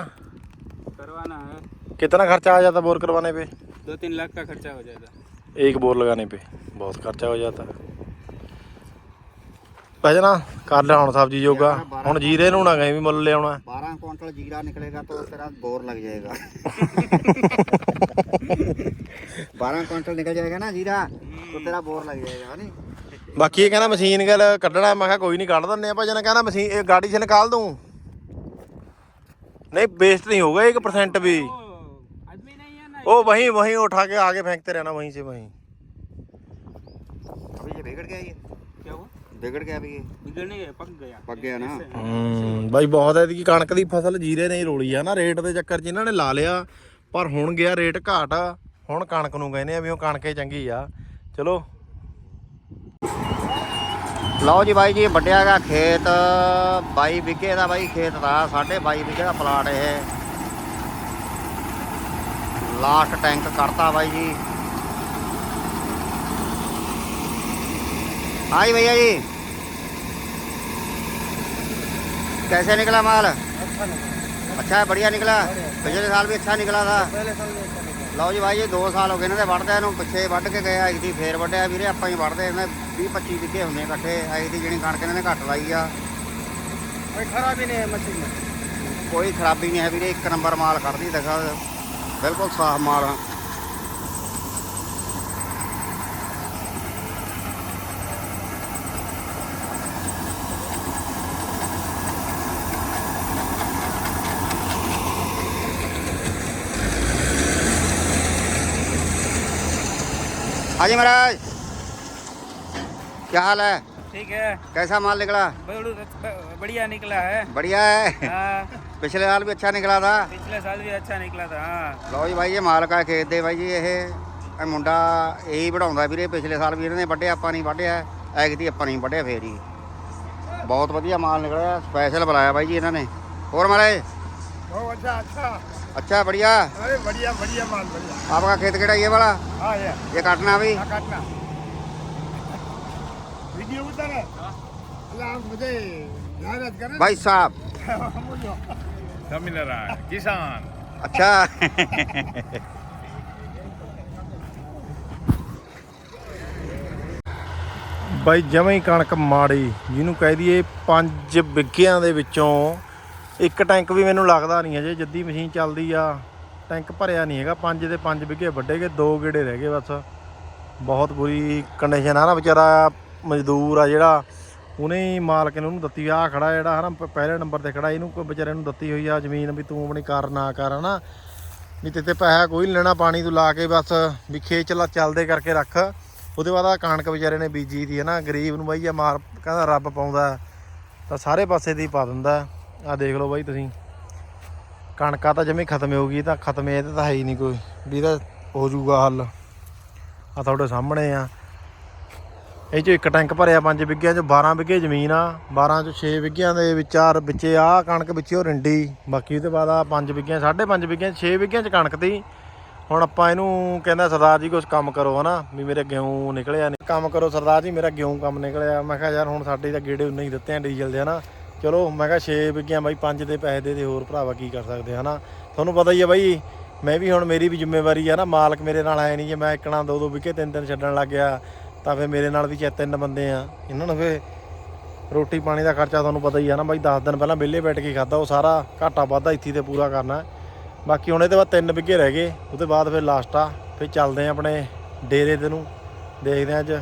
करवाना है। कितना खर्चा आ जाता बोर करवाने पे? दो तीन लाख का खर्चा हो जाता एक बोर लगाने पे। बहुत खर्चा हो जाता। है ਭਜਨਾ ਕਰ ਲਿਆ ਹੁਣ ਸਬਜ਼ੀ ਜੋਗਾ ਹੁਣ ਜੀਰੇ ਨੂੰ ਨਾ ਗਏ ਵੀ ਮੁੱਲ ਲਿਆਉਣਾ बारह क्वांटल जीरा निकलेगा तो तेरा बोर लग जाएगा *laughs* बारह क्वांटल निकल जाएगा ना जीरा तो तेरा बोर लग जाएगा है नहीं ਬਾਕੀ ਇਹ ਕਹਿੰਦਾ ਮਸ਼ੀਨ ਗੱਲ ਕੱਢਣਾ ਮੈਂ ਕਿਹਾ ਕੋਈ ਨਹੀਂ ਕੱਢ ਦਿੰਦੇ ਆ ਭਜਨ ਕਹਿੰਦਾ ਮਸ਼ੀਨ ਇਹ ਗਾੜੀ 'ਚ ਨਿਕਾਲ ਦੂੰ नहीं वेस्ट नहीं होगा एक परसेंट भी ओ, आदमी नहीं है ना ओ वहीं वहीं उठा के आगे फेंकते रहना वहीं से वहीं अभी ये बिगड़ गया ये ਵਿਗੜ ਗਿਆ ਵੀ ਇਹ? ਵਿਗੜਨੇ ਗਏ ਪੱਕ ਗਿਆ। ਪੱਕ ਗਿਆ ਨਾ? ਹੂੰ ਬਾਈ ਬਹੁਤ ਐਤਕੀ ਕਣਕ ਦੀ ਫਸਲ ਜੀਰੇ ਨੇ ਰੋਲੀ ਆ ਨਾ ਰੇਟ ਦੇ ਚੱਕਰ 'ਚ ਇਹਨਾਂ ਨੇ ਲਾ ਲਿਆ ਪਰ ਹੁਣ ਗਿਆ ਰੇਟ ਘਾਟ ਹੁਣ ਕਣਕ ਨੂੰ ਕਹਿੰਦੇ ਆ ਵੀ ਉਹ ਕਣਕੇ ਚੰਗੀ ਆ। ਚਲੋ। ਲਓ ਜੀ ਬਾਈ ਜੀ ਵੱਡਿਆ ਖੇਤ ਬਾਈ ਵਿਗੇ ਦਾ ਬਾਈ ਖੇਤ ਦਾ 22.5 ਵਿਗੇ ਦਾ ਪਲਾਟ ਇਹ। ਲਾਸਟ ਟੈਂਕ ਕਰਤਾ ਬਾਈ ਜੀ। हाँ जी भैया जी कैसे निकला माल अच्छा नहीं अच्छा है बढ़िया निकला पिछले साल भी अच्छा निकला था पहले साल में अच्छा नहीं ਲਓ ਜੀ ਭਾਈ ਇਹ 2 ਸਾਲ ਹੋ ਗਏ ਇਹਨਾਂ ਦੇ ਵੱਢਦੇ ਇਹਨੂੰ ਪਿੱਛੇ ਵੱਢ ਕੇ ਗਏ ਐਗਦੀ ਫੇਰ ਵੱਢਿਆ ਵੀਰੇ ਆਪਾਂ ਹੀ ਵੱਢਦੇ ਇਹਨਾਂ 20 25 ਵਿੱਗੇ ਹੁੰਦੇ ਇਕੱਠੇ ਐਗਦੀ ਜਿਹੜੀ ਕਣਕ ਇਹਨਾਂ ਨੇ ਘੱਟ ਲਾਈ ਆ कोई खराबी नहीं है मशीन में ਕੋਈ ਖਰਾਬੀ ਨਹੀਂ ਹੈ ਵੀਰੇ ਇੱਕ ਨੰਬਰ ਮਾਲ ਕੱਢਦੀ ਦਿਖਾ ਬਿਲਕੁਲ ਸਾਫ਼ ਮਾਲ ਆ हाँ जी महाराज क्या हाल है ठीक है कैसा माल निकला बड़ू- बढ़िया निकला है बढ़िया है हाँ पिछले साल भी अच्छा निकला था पिछले साल भी अच्छा निकला था हाँ ਲਓ ਜੀ ਬਾਈ ਇਹ ਮਾਲਕ ਆ ਖੇਤ ਦੇ ਬਾਈ ਜੀ ਇਹ ਇਹ ਮੁੰਡਾ ਇਹੀ ਵਢਾਉਂਦਾ ਵੀਰੇ ਪਿਛਲੇ ਸਾਲ ਵੀ ਇਹਨਾਂ ਨੇ ਵੱਢਿਆ ਆਪਾਂ ਨਹੀਂ ਵੱਢਿਆ ਐਗਤੀ ਆਪਾਂ ਨਹੀਂ ਵੱਢਿਆ ਫੇਰ ਹੀ ਬਹੁਤ ਵਧੀਆ ਮਾਲ ਨਿਕਲਿਆ ਸਪੈਸ਼ਲ ਬੁਲਾਇਆ ਬਾਈ ਜੀ ਇਹਨਾਂ ਨੇ ਹੋਰ ਮਾਲੇ बहुत अच्छा अच्छा अच्छा बढ़िया अरे बढ़िया बढ़िया माल बढ़िया आपका खेत केड़ा ये वाला हाँ ये ये काटना भी हाँ काटना वीडियो उधर है अल्लाह आप मुझे मेहनत करें भाई साहब सब मिल रहा है किसान अच्छा ਬਾਈ ਜਮਾਂ ਹੀ ਕਣਕ ਮਾੜੀ ਜਿਹਨੂੰ ਕਹਿ ਦਈਏ 5 ਬਿੱਗਿਆਂ ਦੇ ਵਿੱਚੋਂ ਇੱਕ ਟੈਂਕ ਵੀ ਮੈਨੂੰ ਲੱਗਦਾ ਨਹੀਂ ਅਜੇ ਜੱਦੀ ਮਸ਼ੀਨ ਚੱਲਦੀ ਆ। ਟੈਂਕ ਭਰਿਆ ਨਹੀਂ ਹੈਗਾ 5 ਦੇ 5 ਬਿੱਗੇ ਵੱਡੇ ਗਏ, ਦੋ ਗੇੜੇ ਰਹਿ ਗਏ ਬਸ। ਬਹੁਤ ਬੁਰੀ ਕੰਡੀਸ਼ਨ ਆ ਨਾ ਵਿਚਾਰਾ, ਮਜ਼ਦੂਰ ਆ ਜਿਹੜਾ। ਉਹਨੇ ਹੀ ਮਾਲਕ ਨੇ ਉਹਨੂੰ ਦਿੱਤੀ ਆ ਖੜਾ ਜਿਹੜਾ ਹਨਾ, ਪ- ਪਹਿਲੇ ਨੰਬਰ ਤੇ ਖੜਾ, ਇਹਨੂੰ ਕੋਈ ਵਿਚਾਰੇ ਨੂੰ ਦਿੱਤੀ ਹੋਈ ਆ ਜ਼ਮੀਨ ਵੀ ਤੂੰ ਆਪਣੀ ਕਰ, ਨਾ ਕਰ, ਹਨਾ। ਵੀ ਤੇ ਤੇ ਪੈਸਾ ਕੋਈ ਨੀ ਲੈਣਾ, ਪਾਣੀ ਤੂੰ ਲਾ ਕੇ ਬਸ, ਵੀ ਖੇਤ ਚਲਾ, ਚੱਲਦੇ ਕਰਕੇ ਰੱਖ। ਉਹਦੇ ਬਾਅਦ ਆ ਕਣਕ ਵਿਚਾਰੇ ਨੇ ਬੀਜੀ ਦੀ ਹੈ ਨਾ ਗਰੀਬ ਨੂੰ ਬਾਈ ਆ ਮਾਰ, ਕਹਿੰਦਾ ਰੱਬ ਪਾਉਂਦਾ। ਤਾਂ ਸਾਰੇ ਪਾਸੇ ਦੀ ਪਾ ਦਿੰਦਾ। ਆ ਦੇਖ ਲਓ ਬਾਈ ਤੁਸੀਂ। ਕਣਕਾਂ ਤਾਂ ਜਮੇ ਖਤਮ ਹੋ ਗਈ, ਤਾਂ ਖਤਮ ਇਹ ਤਾਂ ਹੈ ਹੀ ਨਹੀਂ ਕੋਈ। ਵੀ ਇਹਦਾ ਹੋ ਜਾਊਗਾ ਹੱਲ। ਆ ਤੁਹਾਡੇ ਸਾਹਮਣੇ ਆ। ਇਹ ਚ ਇੱਕ ਟੈਂਕ ਭਰਿਆ 5 ਬਿੱਗਿਆਂ ਚ 12 ਬਿੱਗੇ ਜ਼ਮੀਨ ਆ। 12 ਚ 6 ਬਿੱਗਿਆਂ ਦੇ ਵਿਚਾਰ ਵਿੱਚੇ ਆ ਕਣਕ ਵਿੱਚੇ ਉਹ ਰਿੰਡੀ। ਬਾਕੀ ਉਹਦੇ ਬਾਅਦ ਆ 5 ਬਿੱਗਿਆਂ 5.5 ਬਿੱਗਿਆਂ 6 ਬਿੱਗਿਆਂ ਚ ਕਣਕ ਤੀ। ਹੁਣ ਆਪਾਂ ਇਹਨੂੰ ਕਹਿੰਦਾ ਸਰਦਾਰ ਜੀ ਕੁਝ ਕੰਮ ਕਰੋ ਹਨਾ, ਵੀ ਮੇਰੇ ਗਿਉਂ ਨਿਕਲਿਆ ਨਹੀਂ ਕੰਮ ਕਰੋ ਸਰਦਾਰ ਜੀ, ਮੇਰਾ ਗਿਉਂ ਕੰਮ ਨਿਕਲਿਆ। ਮੈਂ ਕਿਹਾ ਯਾਰ ਹੁਣ ਸਾਡੇ ਤਾਂ ਗੇੜੇ ਉਨੇ ਹੀ ਦਿੱਤੇ ਆ ਡੀਜ਼ਲ ਦੇ ਹਨਾ। ਚਲੋ ਮੈਂ ਕਿਹਾ 6 ਵਿਗਿਆ ਬਾਈ 5 ਦੇ ਪੈਸੇ ਦੇ ਦੇ, ਹੋਰ ਭਰਾਵਾ ਕੀ ਕਰ ਸਕਦੇ, ਹਨਾ? ਤੁਹਾਨੂੰ ਪਤਾ ਹੀ ਆ ਬਾਈ, ਮੈਂ ਵੀ ਹੁਣ ਮੇਰੀ ਵੀ ਜ਼ਿੰਮੇਵਾਰੀ ਆ ਨਾ, ਮਾਲਕ ਮੇਰੇ ਨਾਲ ਆਏ ਨਹੀਂ ਜੇ ਮੈਂ ਇੱਕਣਾ ਦੋ ਦੋ ਵਿਕੇ ਤਿੰਨ ਤਿੰਨ ਛੱਡਣ ਲੱਗ ਗਿਆ, ਤਾਂ ਫਿਰ ਮੇਰੇ ਨਾਲ ਵੀ ਚੇ ਤਿੰਨ ਬੰਦੇ ਆ। ਇਹਨਾਂ ਨੂੰ ਫਿਰ ਰੋਟੀ ਪਾਣੀ ਦਾ ਖਰਚਾ ਤੁਹਾਨੂੰ ਪਤਾ ਹੀ ਆ ਨਾ ਬਾਈ 10 ਦਿਨ ਪਹਿਲਾਂ ਵਿਹਲੇ ਬੈਠ ਕੇ ਖਾਦਾ ਉਹ ਸਾਰਾ ਘਾਟਾ ਵਾਧਾ ਇੱਥੇ ਤੇ ਪੂਰਾ ਕਰਨਾ। ਬਾਕੀ ਹੁਣ ਇਹਦੇ ਬਾਅਦ ਤਿੰਨ ਵਿਗੇ ਰਹਿ ਗਏ, ਉਹਦੇ ਬਾਅਦ ਫਿਰ ਲਾਸਟ ਆ, ਫਿਰ ਚੱਲਦੇ ਆ ਆਪਣੇ ਡੇਰੇ ਤੇ ਨੂੰ, ਦੇਖਦੇ ਆ ਅੱਜ।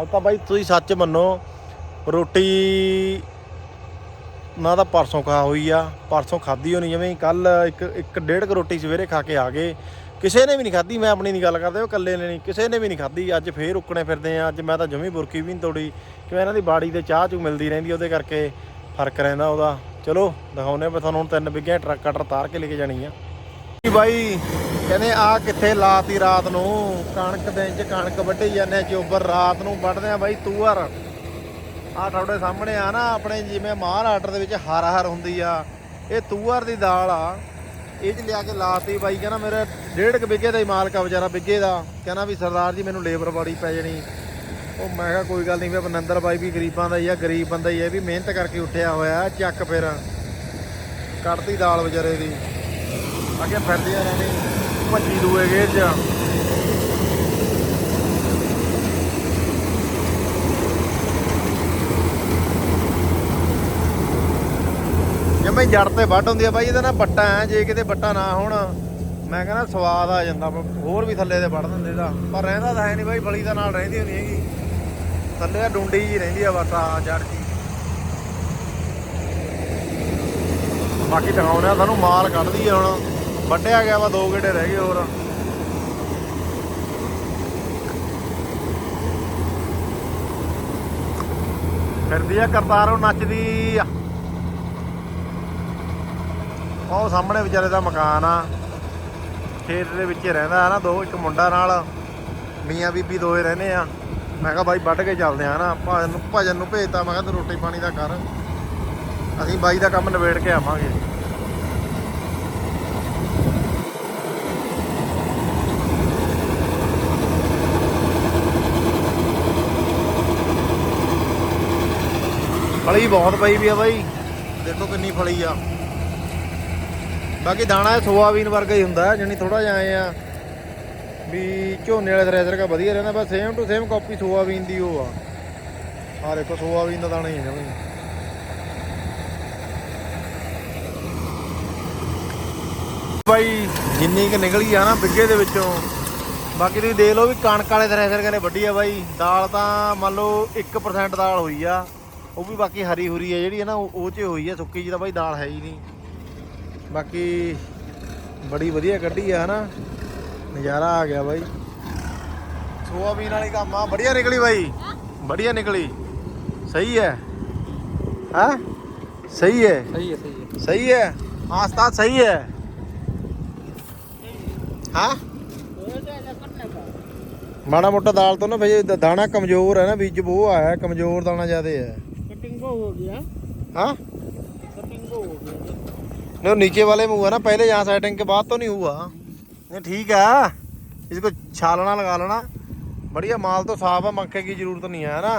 ਅੱਜ ਤਾਂ ਬਾਈ ਤੁਸੀਂ ਸੱਚ ਮੰਨੋ, ਰੋਟੀ ਉਹਨਾਂ ਦਾ ਪਰਸੋਂ ਖਾ ਹੋਈ ਆ, ਪਰਸੋਂ ਖਾਧੀ ਹੋਣੀ ਜਿਵੇਂ ਕੱਲ ਇੱਕ ਇੱਕ ਡੇਢ ਕੁ ਰੋਟੀ ਸਵੇਰੇ ਖਾ ਕੇ ਆ ਗਏ। ਕਿਸੇ ਨੇ ਵੀ ਨਹੀਂ ਖਾਧੀ, ਮੈਂ ਆਪਣੀ ਨਹੀਂ ਗੱਲ ਕਰਦਾ, ਉਹ ਇਕੱਲੇ ਨੇ ਨਹੀਂ, ਕਿਸੇ ਨੇ ਵੀ ਨਹੀਂ ਖਾਧੀ, ਅੱਜ ਫੇਰ ਉੱਕਣੇ ਫਿਰਦੇ ਆ, ਅੱਜ ਮੈਂ ਤਾਂ ਜਮੀ ਬੁਰਕੀ ਵੀ ਨਹੀਂ ਤੋੜੀ, ਕਿਵੇਂ ਇਹਨਾਂ ਦੀ ਬਾੜੀ ਤੇ ਚਾਹ ਚੂ ਮਿਲਦੀ ਰਹਿੰਦੀ, ਉਹਦੇ ਕਰਕੇ ਫ਼ਰਕ ਰਹਿੰਦਾ ਉਹਦਾ। ਚਲੋ ਦਿਖਾਉਨੇ ਮੈਂ ਤੁਹਾਨੂੰ ਹੁਣ ਤਿੰਨ ਵਿਗੇ ਟਰੱਕ ਕਟਰ ਤਾਰ ਕੇ ਲੈ ਕੇ ਜਾਣੀ ਆ। ਜੀ ਬਾਈ, ਕਹਿੰਦੇ ਆ ਕਿੱਥੇ ਲਾਤੀ ਰਾਤ ਨੂੰ, ਕਣਕ ਦੇ ਚ ਕਣਕ ਵੱਢੀ ਜਾਂਦੇ ਚੋਬਰ ਰਾਤ ਨੂੰ ਵੱਢਦੇ ਆ ਬਾਈ ਤੂਅਰ ਆ ਤੁਹਾਡੇ ਸਾਹਮਣੇ ਆ ਨਾ, ਆਪਣੇ ਜਿਵੇਂ ਮਾਲ ਮਹਾਰਾਸ਼ਟਰ ਦੇ ਵਿੱਚ ਹਰ ਹਰ ਹੁੰਦੀ ਆ। ਇਹ ਤੂਅਰ ਦੀ ਦਾਲ ਆ। ਇਹ ਚ ਲਿਆ ਕੇ ਲਾਤੀ ਬਾਈ, ਕਹਿੰਦਾ ਮੇਰੇ ਡੇਢ ਕੁ ਬਿੱਗੇ ਦਾ ਹੀ ਮਾਲਕ ਆ ਵਿਚਾਰਾ ਬਿੱਗੇ ਦਾ। ਕਹਿੰਦਾ ਵੀ ਸਰਦਾਰ ਜੀ, ਮੈਨੂੰ ਲੇਬਰ ਬਾੜੀ ਪੈ ਜਣੀ। ਉਹ ਮੈਂ ਕਿਹਾ, ਕੋਈ ਗੱਲ ਨਹੀਂ ਵੀ ਬਨੰਦਰ ਬਾਈ ਵੀ ਗਰੀਬਾਂ ਦਾ ਹੀ ਆ, ਗਰੀਬ ਬੰਦਾ ਹੀ ਆ, ਇਹ ਵੀ ਮਿਹਨਤ ਕਰਕੇ ਉੱਠਿਆ ਹੋਇਆ, ਚੱਕ ਫਿਰ। ਕੱਢਤੀ ਦਾਲ ਵਿਚਾਰੇ ਦੀ। ਅੱਗੇ ਫਿਰਦੀ ਆ ਭੱਜੀ ਦੂਏ ਗੇਰ ਚ। ਜਮੇ ਜੜ ਤੇ ਵੱਢ ਹੁੰਦੀ ਆ ਬਾਈ, ਇਹਦਾ ਨਾ ਬੱਟਾ ਹੈ ਜੇ ਕਿਤੇ ਬੱਟਾ ਨਾ ਹੋਣ, ਮੈਂ ਕਹਿੰਦਾ ਸਵਾਦ ਆ ਜਾਂਦਾ ਵਾ। ਹੋਰ ਵੀ ਥੱਲੇ ਤੇ ਵੱਢ ਦਿੰਦੇ ਦਾ ਪਰ ਰਹਿੰਦਾ ਤਾਂ ਹੈ ਨਹੀਂ ਬਾਈ ਫਲੀ ਦਾ ਨਾਲ ਰਹਿੰਦੀ ਹੁੰਦੀ ਹੈਗੀ। ਥੱਲੇ ਆ ਡੁੰਡੀ ਜੀ ਰਹਿੰਦੀ ਆ ਬਸ ਆ ਜੜ ਜੀ। ਬਾਕੀ ਦਿਖਾਉਣਾ ਤੁਹਾਨੂੰ ਮਾਲ ਕੱਢਦੀ ਆ ਹੁਣ। ਵੱਢਿਆ ਗਿਆ ਵਾ, ਦੋ ਗੇੜੇ ਰਹਿ ਗਏ ਹੋਰ। ਫਿਰਦੀ ਆ ਕਰਤਾਰੋਂ ਨੱਚਦੀ ਆ। ਉਹ ਸਾਹਮਣੇ ਵਿਚਾਰੇ ਦਾ ਮਕਾਨ ਆ। ਖੇਤ ਦੇ ਵਿੱਚ ਰਹਿੰਦਾ ਹੈ ਨਾ ਦੋ ਇੱਕ ਮੁੰਡਾ ਨਾਲ। ਮੀਆਂ ਬੀਬੀ ਦੋਏ ਰਹਿੰਦੇ ਆ। ਮੈਂ ਕਿਹਾ ਬਾਈ ਵੱਢ ਕੇ ਚੱਲਦੇ ਆ ਨਾ ਭਜਨ ਨੂੰ ਭਜਨ ਨੂੰ ਭੇਜਤਾ, ਮੈਂ ਕਿਹਾ ਤੂੰ ਰੋਟੀ ਪਾਣੀ ਦਾ ਕਰ। ਅਸੀਂ ਬਾਈ ਦਾ ਕੰਮ ਨਿਬੇੜ ਕੇ ਆਵਾਂਗੇ। ਫਲੀ ਬਹੁਤ ਪਈ ਵੀ ਆ ਬਾਈ। ਦੇਖੋ ਕਿੰਨੀ ਫਲੀ ਆ। ਬਾਕੀ ਦਾਣਾ ਸੋਆਬੀਨ ਵਰਗਾ ਹੀ ਹੁੰਦਾ ਜਾਨੀ ਥੋੜਾ ਜਿਹਾ ਆਏ ਆ ਵੀ ਝੋਨੇ ਵਾਲੇ ਥ੍ਰੈਸ਼ਰ ਕਾ ਵਧੀਆ ਰਹਿੰਦਾ, ਬਸ same to same copy soybean ਦੀ ਉਹ ਆ। ਆ ਦੇਖੋ, ਸੋਆਬੀਨ ਦਾ ਦਾਣਾ ਹੀ ਹੈ ਜਮਾਂ ਬਾਈ, ਜਿੰਨੀ ਕਿ ਨਿਕਲੀ ਆ ਨਾ ਬਿੱਗੇ ਦੇ ਵਿੱਚੋਂ, ਬਾਕੀ ਤੁਸੀਂ ਦੇਖ ਲਓ ਵੀ ਕਣਕ ਵਾਲੇ ਥ੍ਰੈਸ਼ਰ ਕਹਿੰਦੇ ਵੱਡੀ ਆ ਬਾਈ। ਦਾਲ ਤਾਂ ਮੰਨ ਲਓ 1% ਦਾਲ ਹੋਈ ਆ, ਉਹ ਵੀ ਬਾਕੀ ਹਰੀ ਹੁਰੀ ਆ ਜਿਹੜੀ ਹੈ ਨਾ, ਉਹ ਉਹ 'ਚ ਹੋਈ ਆ ਸੁੱਕੀ ਜੀ ਤਾਂ ਬਾਈ ਦਾਲ ਹੈ ਹੀ ਨਹੀਂ। ਬਾਕੀ ਬੜੀ ਵਧੀਆ ਗੱਡੀ ਆ ਹਨਾ? ਨਜ਼ਾਰਾ ਆ ਗਿਆ ਬਾਈ। ਸੋਆਬੀਨ ਵਾਲੀ ਕੰਮ ਆ ਬੜੀਆ ਨਿਕਲੀ ਬਾਈ। ਬੜੀਆ ਨਿਕਲੀ। ਸਹੀ ਹੈ। ਹਾਂ? ਸਹੀ ਹੈ। ਸਹੀ ਹੈ ਸਹੀ ਹੈ। ਹਾਂ। ਸਹੀ ਹੈ। ਹਾਂ? ਮਾੜਾ ਮੋਟਾ ਦਾਲ ਤੋਂ ਨਾ ਫੇ ਦਾਣਾ ਕਮਜ਼ੋਰ ਹੈ ਨਾ ਬੀਜ ਉਹ ਆਇਆ ਕਮਜ਼ੋਰ ਦਾਣਾ ਜ਼ਿਆਦਾ ਹੈ। ਕਟਿੰਗ ਹੋ ਗਿਆ। ਹਾਂ? नहीं वो नीचे वाले में हुआ ना पहले यहाँ सेटिंग के बाद तो नहीं हुआ नहीं ठीक है इसको छालना लगा लेना बढ़िया माल तो साफ है मक्के की जरूरत नहीं है ना